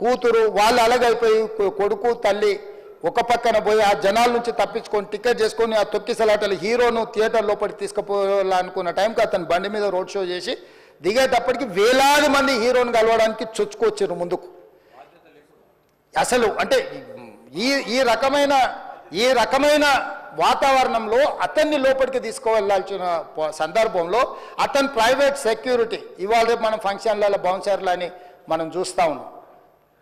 కూతురు వాళ్ళు అలగైపోయి కొడుకు తల్లి ఒక పక్కన పోయి ఆ జనాల నుంచి తప్పించుకొని టికెట్ చేసుకొని ఆ తొక్కిసలాటలు హీరోను థియేటర్ లోపలికి తీసుకుపోవాలనుకున్న టైంకి అతను బండి మీద రోడ్ షో చేసి దిగేటప్పటికి వేలాది మంది హీరోని కలవడానికి చొచ్చుకొచ్చారు ముందుకు. అసలు అంటే ఈ ఈ రకమైన ఈ రకమైన వాతావరణంలో అతన్ని లోపలికి తీసుకువెళ్ళాల్సిన సందర్భంలో అతను ప్రైవేట్ సెక్యూరిటీ ఇవాళ రేపు మనం ఫంక్షన్లలో బౌన్సర్లు అని మనం చూస్తూ ఉన్నాం.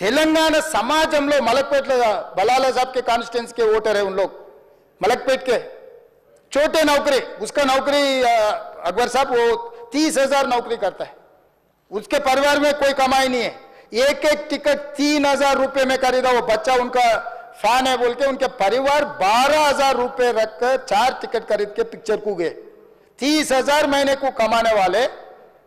तेलंगाना समाज में मलकपेट बलाल साहब के कांस्टेंस के वोटर है उन लोग। मलकपेट के। छोटे नौकरी, उसका नौकरी अकबर साहब, वो तीस हज़ार नौकरी करता है। उसके परिवार में कोई कमाई नहीं है। एक एक टिकट तीन हज़ार रुपये में खरीदा, वो बच्चा उनका फ़ैन है बोल के उनके परिवार बारह हज़ार रुपये रखकर चार टिकट खरीद के पिक्चर को गए तीस हज़ार महीने को कमाने वाले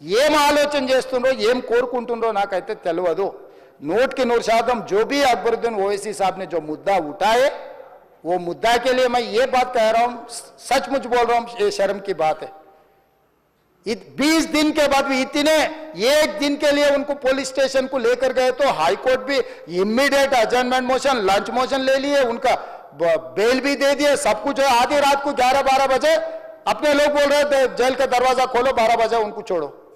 ఏం ఆలోచన చేస్తుండ్రో ఏం కోరుకుంటుండ్రో నాకైతే తెలియదు नोट के नूर शादम जो भी अकबरुद्दीन ओवैसी साहब ने जो मुद्दा उठाए वो मुद्दा के लिए मैं ये बात कह रहा हूं सचमुच बोल रहा हूं ये शर्म की बात है बीस दिन के बाद भी इतने एक दिन के लिए उनको पुलिस स्टेशन को लेकर गए तो हाई कोर्ट भी immediate adjournment motion lunch motion ले लिए उनका ब- बेल भी दे दिए सब कुछ है आधी रात को ग्यारह बारह बजे अपने लोग बोल रहे थे जेल का दरवाजा खोलो बारह बजे उनको छोड़ो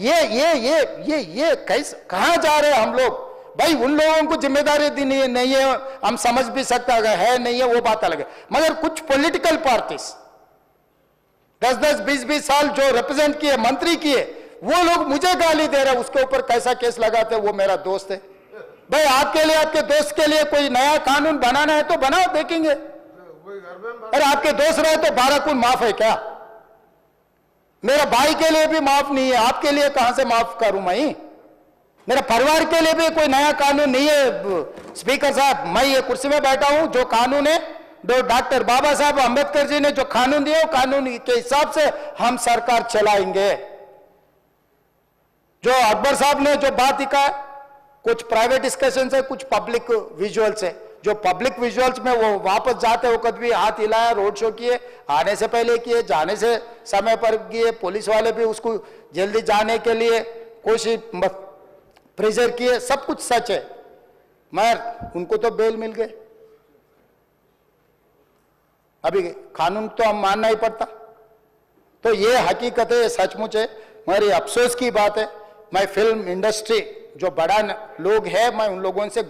ये ये ये ये ये कैसे कहाँ जा रहे हम लोग? भाई उन लोगों को ज़िम्मेदारी दी नहीं, नहीं है हम समझ भी सकते अगर है नहीं है वो बात अलग है। मगर कुछ पॉलिटिकल पार्टीज़ दस दस बीस बीस साल जो रिप्रेजेंट किए मंत्री किए वो लोग मुझे गाली दे रहे उसके ऊपर कैसा केस लगाते वो मेरा दोस्त है। भाई आपके लिए आपके दोस्त के लिए कोई नया कानून बनाना है तो बनाओ देखेंगे। अरे आपके दोस्त रहे तो बारह कुल माफ़ है क्या? मेरा भाई के लिए भी माफ़ नहीं है, आपके लिए कहाँ से माफ़ करूँ मैं? मेरा परिवार के लिए भी कोई नया कानून नहीं है, स्पीकर साहब, मैं ये कुर्सी में बैठा हूँ, जो कानून है, जो डॉक्टर बाबा साहब अंबेडकर जी ने जो कानून वो कानून के हिसाब से हम सरकार चलाएँगे। जो अकबर साहब ने जो बात दिखा, कुछ प्राइवेट डिस्कशन है, कुछ पब्लिक विजुअल्स है जो पब्लिक विजुअल्स में वो वापस जाते वक्त भी हाथ हिलाया रोड शो किए, आने से पहले किए, जाने से समय पर किए पुलिस वाले भी उसको जल्दी जाने के लिए कोशिश प्रेशर किए, सब कुछ सच है। मगर उनको तो बेल मिल गए। अभी कानून तो हम मानना ही पड़ता। तो ये हकीकत है सचमुच है। मगर ये अफसोस की बात है, मैं फ़िल्म इंडस्ट्री जो बड़ा लोग है, मैं उन लोगों से